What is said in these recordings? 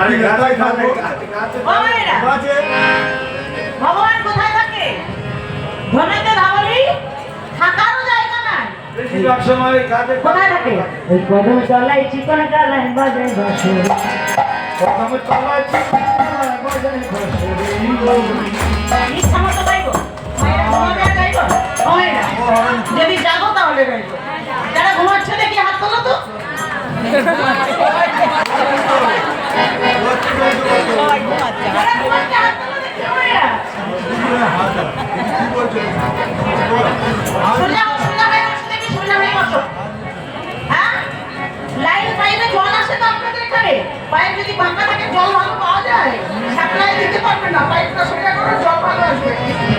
আমি গাছায় থাকব গাছে ভগবান কোথায় থাকে? ধনেতে ধাবলি থাকারও জায়গা নাই। বেশিরভাগ সময় গাছে কোথায় থাকে? ওই কদম তলায় চিকন গালায় বাজে বাসুরি কদম তলায় চিকন গালায় বাজে বাসুরি যদি যাব তাহলে যারা ঘুমাচ্ছে দেখি হাত তোলো তো। পাইপ যদি ভাঙা থাকে জল ভালো পাওয়া যায় সাপ্লাই দিতে পারবেন না পাইপটা সোজা করে জল ভালো আসবে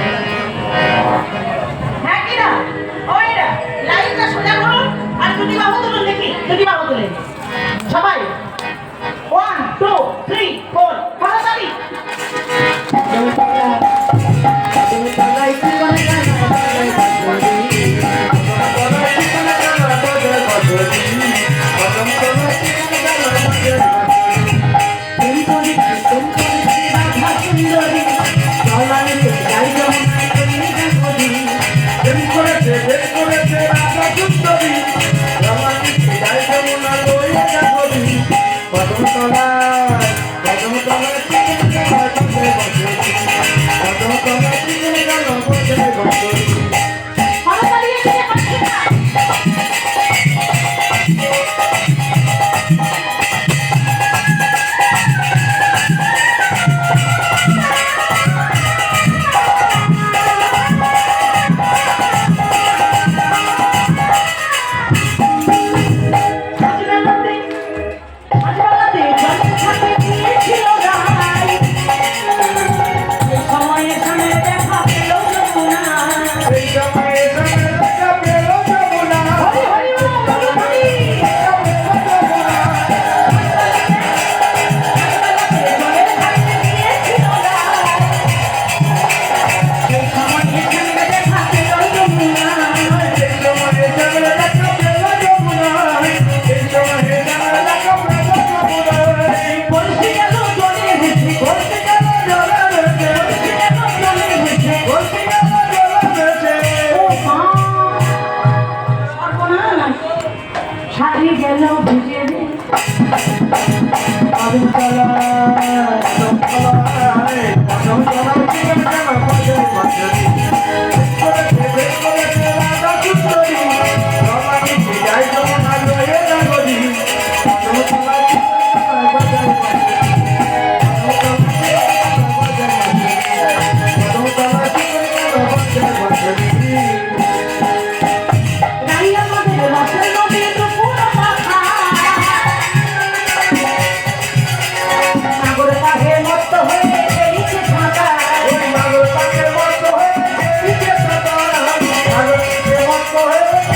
মহে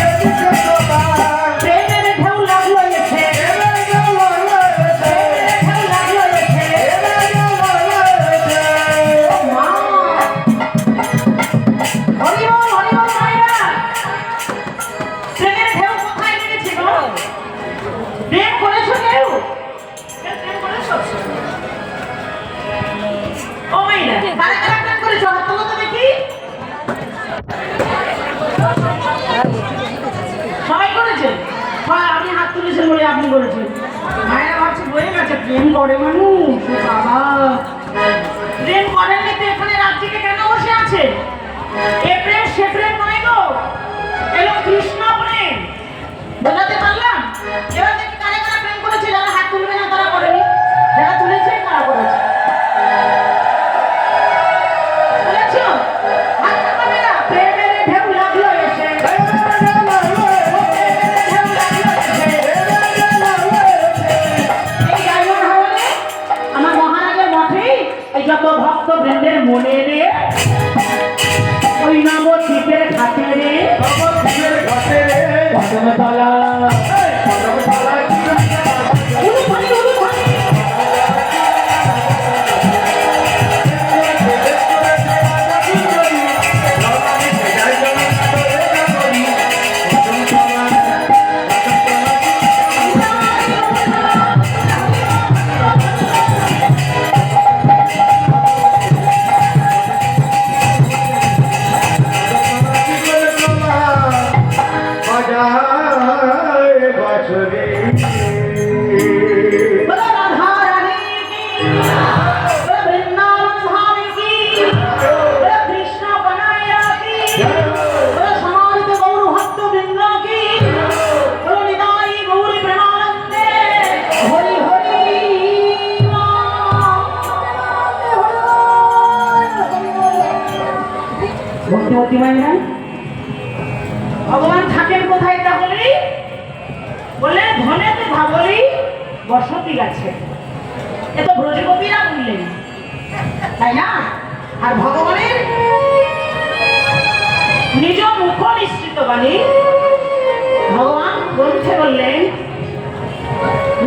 বললেন,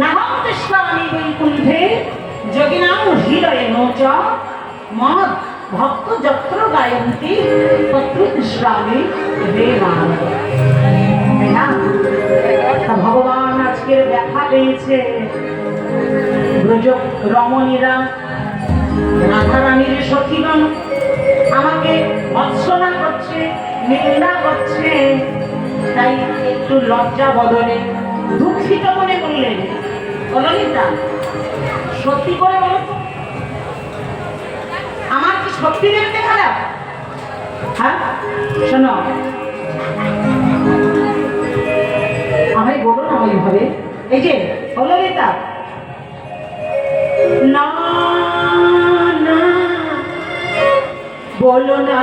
নাহম তৃষ্ণানি বৈকুণ্ঠে যোগিনাম হৃদয়ে নোচ, মদ ভক্ত যত্র গায়ন্তী পত্র তৃষ্ণানি ভগবান আজকের ব্যাখ্যা পেয়েছে। রমণীরা, রাধারানীর সখীগণ আমাকে ভৎসনা করছে, নিন্দা করছে। তাই একটু লজ্জা বদলে দুঃখিত মনে করলেন। কলমিতা সত্যি করে বলো আমার কি সত্যি দেখতে খারাপ? হ্যাঁ? শোনো। আমায় বলো না ওইভাবে এই যে কলমিতা না না, বলো না।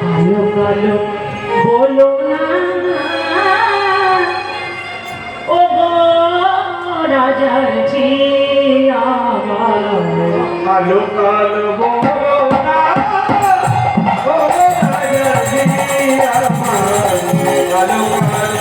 কালো কালো ভালো কালো ভালো ভালো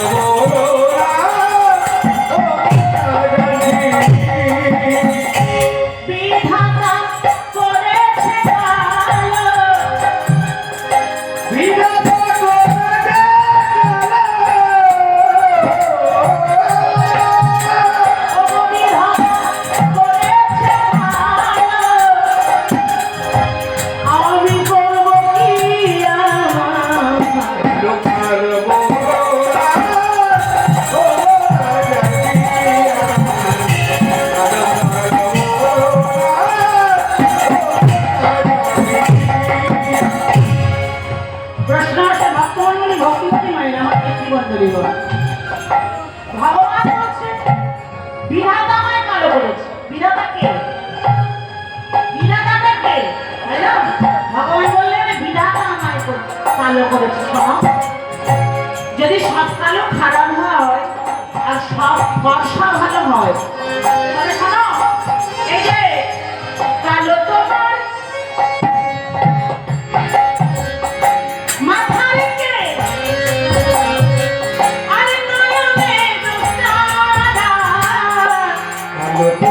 Thank.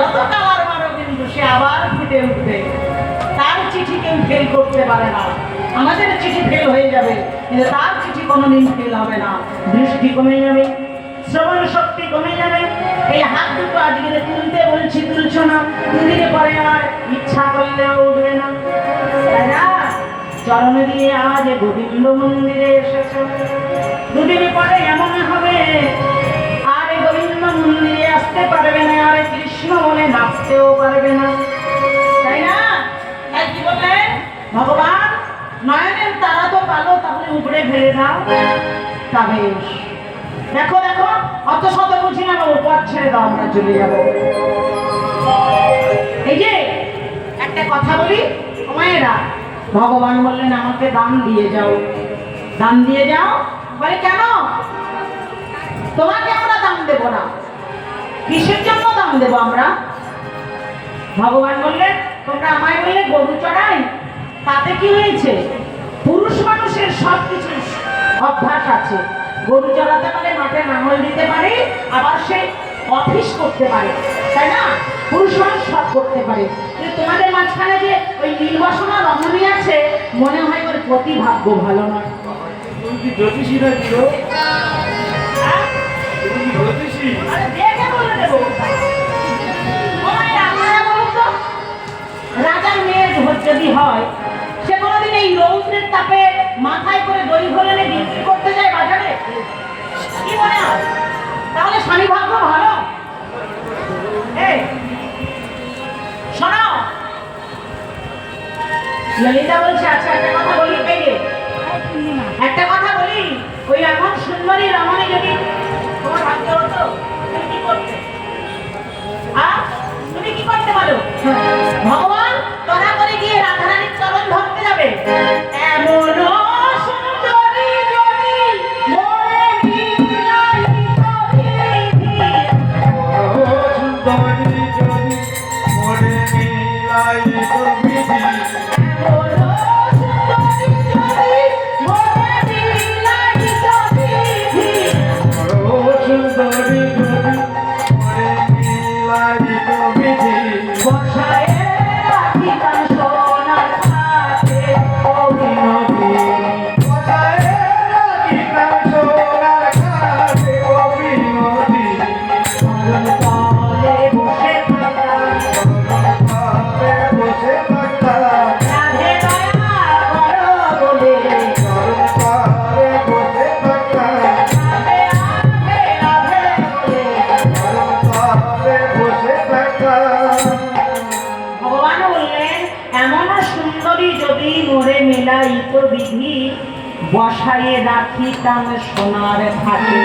যত টাওয়ার মারো কিন্তু সে আবার ফুটে উঠবে, তার চিঠি কেউ ফেল করতে পারে না। আমাদের চিঠি ফেল হয়ে যাবে, কিন্তু তার চিঠি কোনোদিন ফেল হবে না। দৃষ্টি কমে যাবে, শ্রবণ শক্তি কমে যাবে। এই হাত দুটো আজকে তুলতে বলছি, তুলছো না, তুলিয়ে পরে আর ইচ্ছা করলেও উঠবে না। চরণে দিয়ে আজ গোবিন্দ মন্দিরে এসেছ। দুদিন পরে এমন হবে, আর গোবিন্দ মন্দিরে আসতে পারবে না। বলে নাচতেও পারবে না। তাই না? ভগবান, নয়নের তারা তো পালো, তাহলে উপরে ফেলে দাও। তবে দেখো দেখো, অত শত বুঝি না বাবু, পথ ছেড়ে দাও, আমরা চলে যাব। এই যে, একটা কথা বলি মায়েরা ভগবান বললেন, আমাকে দান দিয়ে যাও। দান দিয়ে যাও? বলে, কেন? তোমাকে আমরা দাম দেব না। কিসের জন্য দাম দেব আমরা? ভগবান বললেন তোমরা আমায় বললে গরু চড়াই? তাতে কি হয়েছে? পুরুষ মানুষের সব কিছু অভ্যাস আছে। গরু চড়াতে পারে মাঠে নাঙল দিতে পারে আবার সে অফিস করতে পারে তাই না? পুরুষ মানুষ সব করতে পারে। কিন্তু তোমাদের মাঝখানে যে ওই নির্বাসনা রমণী আছে মনে হয় ওর প্রতি ভাগ্য ভালো নয়। জ্যোতিষী না? হ্যাঁ? জ্যোতিষী? রাজার ভোজ যদি হয় সে কোনোদিন এই রৌদ্রের তাপে মাথায় করে দই ভরে এনে বিক্রি করতে যায় বাজারে? কি মনে হয়? তাহলে স্বামী ভাগ্য ভালো। শোনো। ললিতা বলছে আচ্ছা একটা কথা বলি পেয়ে একটা কথা বলি ওই এমন সুন্দরী রমণী যদি তোমার ভাগ্য হতো তুমি কি করতে? আ? তুমি কি করতে পারো ভগবান তোরা করে গিয়ে রাধারানীর চরণ ধরতে যাবে। এমন সুন্দরী যদি মোরে মিলাইত বিধি বসায়ে রাখিতাম সোনার থাকে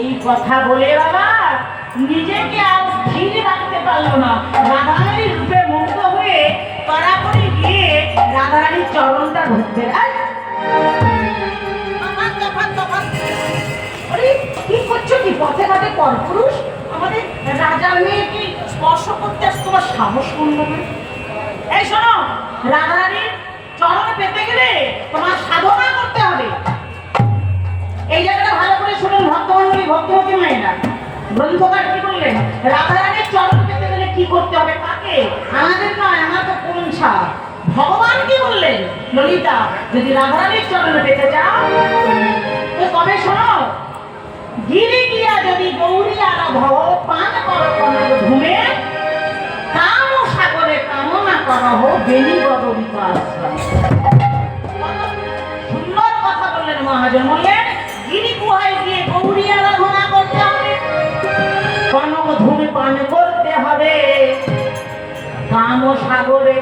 এই কথা বলে বাবা নিজেকে আর স্থির রাখতে পারল না। রাধারানীর রূপে মুগ্ধ হয়ে কড়া করে গিয়ে রাধারানীর চরণটা ধরতে। কি করছ কি? পথে ঘাটে পরপুরুষ? আমাদের রাজার মেয়েকে স্পর্শ করতে তোমার সাহস করল না? এই শোনো রাধারানীর চরণ পেতে গেলে তোমার সাধনা করতে হবে। এই জায়গাটা ভালো করে শুনুন ভক্তমন্ডলী ভক্তবতী মায়েরা। গ্রন্থকার কি বললেন? রাধারানীর চরণ পেতে গেলে কি করতে হবে কাকে আমাদের নয়, আমার তো কোন ছাড়। ভগবান কি বললেন? ললিতা, যদি রাধারানীর চরণ পেতে চাও, তো তবে শোনো গিরি গিয়া যদি গৌরী আরাধ পান কর বেনি বিকাশ সুন্দর কথা বললেন মহাজন, বললেন করতে হবে। কাম সাগরে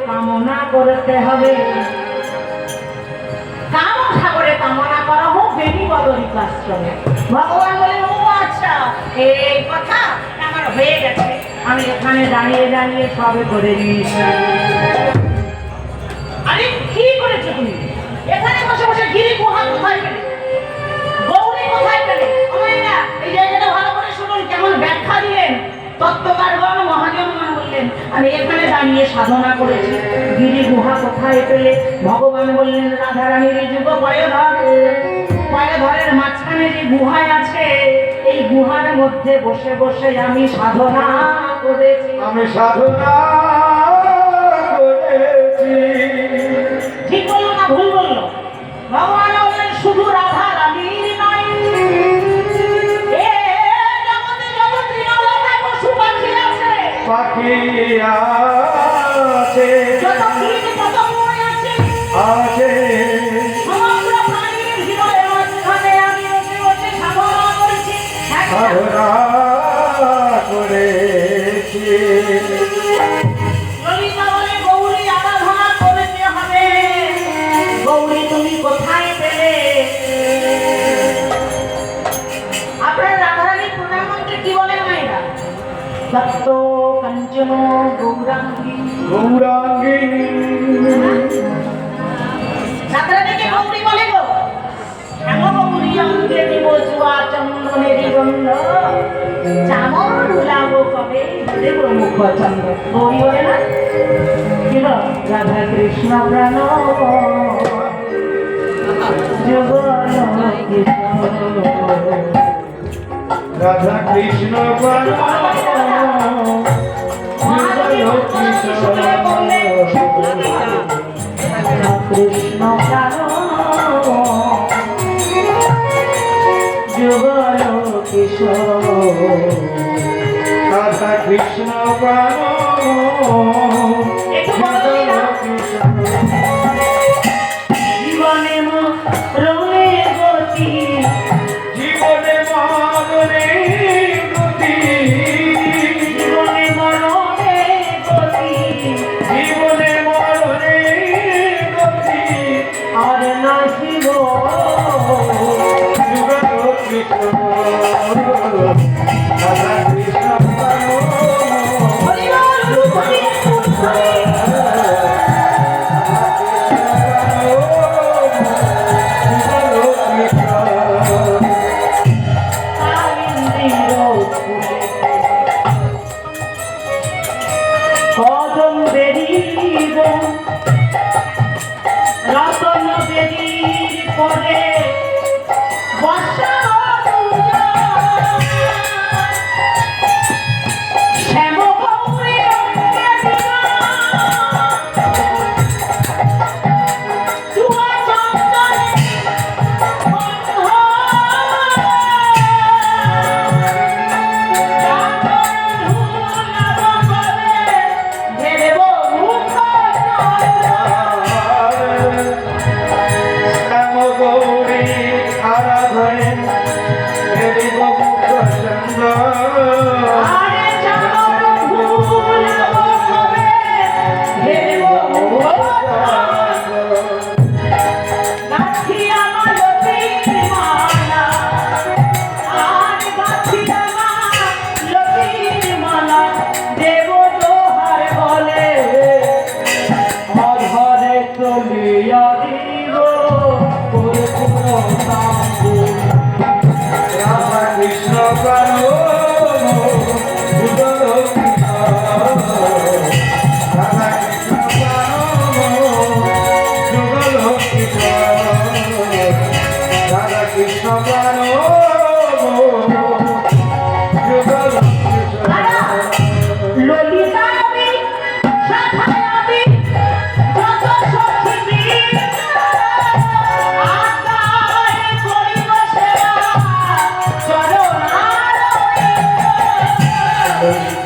সাগরে কামনা করা হোক বেনি বদরিক আশ্রমে ভগবান বলেন আচ্ছা হয়ে গেছে। আমি এখানে দাঁড়িয়ে দাঁড়িয়ে সবে করে দিয়েছি এখানে বসে বসে গিরি গুহা কোথায় পেলে? গৌরী কোথায় পেলে? এই জায়গাটা ভালো করে শুনুন, কেমন ব্যাখ্যা দিলেন। তত্ত্বকারগণ বললেন, আমি এখানে দাঁড়িয়ে সাধনা করেছি। গিরি গুহা কোথায় পেলে? ভগবান বললেন, রাধারানীর যুগ মাঝখানে যে গুহায় আছে, এই গুহার মধ্যে বসে বসে আমি সাধনা করেছি। আমি সাধনা ভগবান শুধু রাধা রানীর নয়। জগতে জগতে পাখি আছে। বন্দে প্রমুখ চন্দ্র গৌরী বলে না কেন রাধা কৃষ্ণ প্রাণ রাধা কৃষ্ণ প্রাণ কৃষ্ণ প্রাণ যুগল কিশোর Radha Krishna Pranam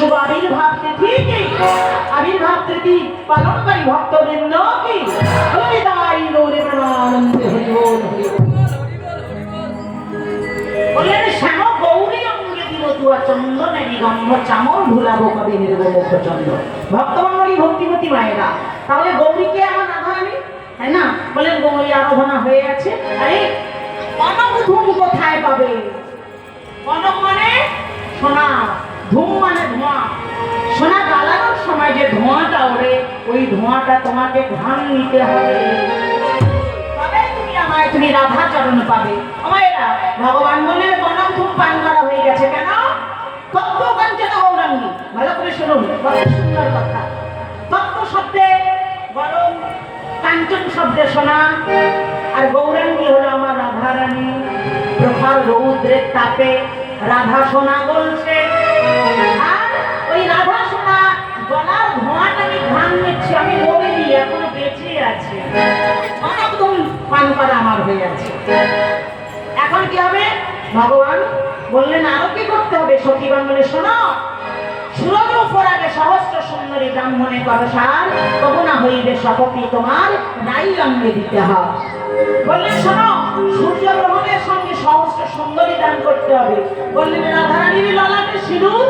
শুভ আবির্ভাব তিথিকে আবির্ভাব তিথি কি? হরিদাই গৌরী প্রেমানন্দে হরিবোল বলেন, শ্যাম গৌরী অঙ্গে দিব দুয়া চন্দন নিগম্ব চামর ভুলাবো কবে নির্ব মুখ চন্দন তাহলে গৌরীকে আমার রাধারানী তাই না? বলেন, গৌরী আরাধনা হয়ে আছে। আরে, কনক ধূম কোথায় পাবে? কনক মানে সোনা ধূম মানে ধোঁয়া। সোনা জ্বালানোর সময় যে ধোঁয়াটা ওড়ে ওই ধোঁয়াটা তোমাকে ঘাম নিতে হবে। তবে তুমি আমায়, তুমি রাধা চরণ পাবে আমায়রা ভগবান বললেন কনক ধূম পান করা হয়ে গেছে কেন? তত্ত্ব কাঞ্চন গৌরাঙ্গী। ভালো করে শুনুন কত সুন্দর কথা। তত্ত্ব শব্দে গরম কাঞ্চন শব্দে সোনা আর গৌরাঙ্গী হলো আমার রাধা রানী প্রখর রৌদ্রের তাপে রাধা সোনা বলছে ঘাম নিচ্ছি, আমি মরিনি এখনও বেঁচে আছে। অনেকদম পান করা আমার হয়ে আছে। এখন কি হবে? ভগবান বললেন, আরও কি করতে হবে সখীগণ বলে শোনো, সুরজ উপরাগে সহস্র সুন্দরী ব্রাহ্মণে করসার তবু না হইবে শপথি তোমার নাই অঙ্গে দিতে হয়। বললেন, শোনো সূর্য গ্রহণের সঙ্গে সহস্র সুন্দরী দান করতে হবে। বললেন, রাধারানীর ললাটে সিঁদুর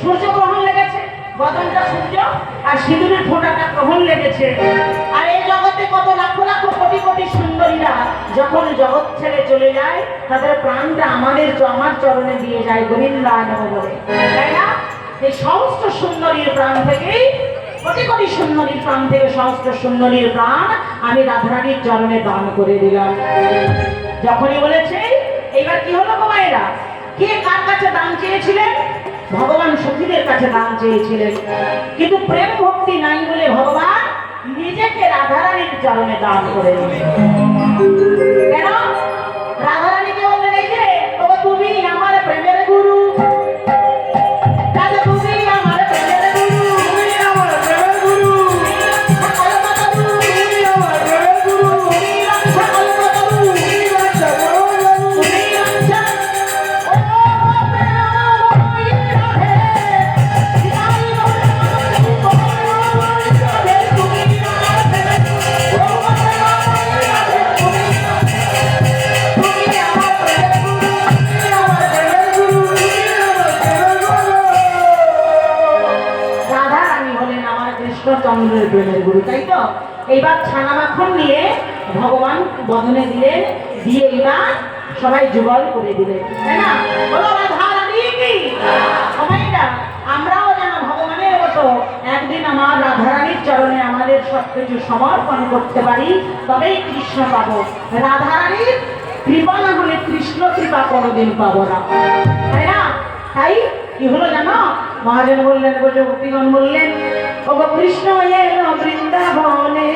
সূর্য গ্রহণ লেগেছে। বদনটা সূর্য আর সিঁদুরের ফোঁটাটা গ্রহণ লেগেছে। আর এই জগতে কত লাখ লাখ কোটি কোটি সুন্দরীরা যখন জগৎ ছেড়ে চলে যায়, তাদের প্রাণটা আমাদের আমার চরণে দিয়ে যায় গোবিন্দায় বলে। তাই না? এই সমস্ত সুন্দরীর প্রাণ থেকেই, কোটি কোটি সুন্দরীর প্রাণ থেকে সমস্ত সুন্দরীর প্রাণ আমি রাধারানীর চরণে দান করে দিলাম। যখনই বলেছে এবার কি হলো গো মায়েরা? কে কার কাছে দান চেয়েছিলেন? ভগবান সখীদের কাছে দান চেয়েছিলেন। কিন্তু প্রেম ভক্তি নাই বলে ভগবান নিজেকে রাধারানীর চরণে দান করে কেন এইবার ছানা মাখন নিয়ে ভগবান বদনে দিলেন দিয়ে এইবার সবাই যুগল করে দিলেন তাই না? আমরাও যেন ভগবানের মতো একদিন আমার রাধারানীর চরণে আমাদের সব কিছু সমর্পণ করতে পারি, তবেই কৃষ্ণ পাবো। রাধারানীর কৃপা না হলে কৃষ্ণ কৃপা কোনোদিন পাবো না। তাই না? তাই কি হলো জানো? মহাজন বললেন, ব্রজভক্তিগণ বললেন কৃষ্ণ এলো বৃন্দাবনে।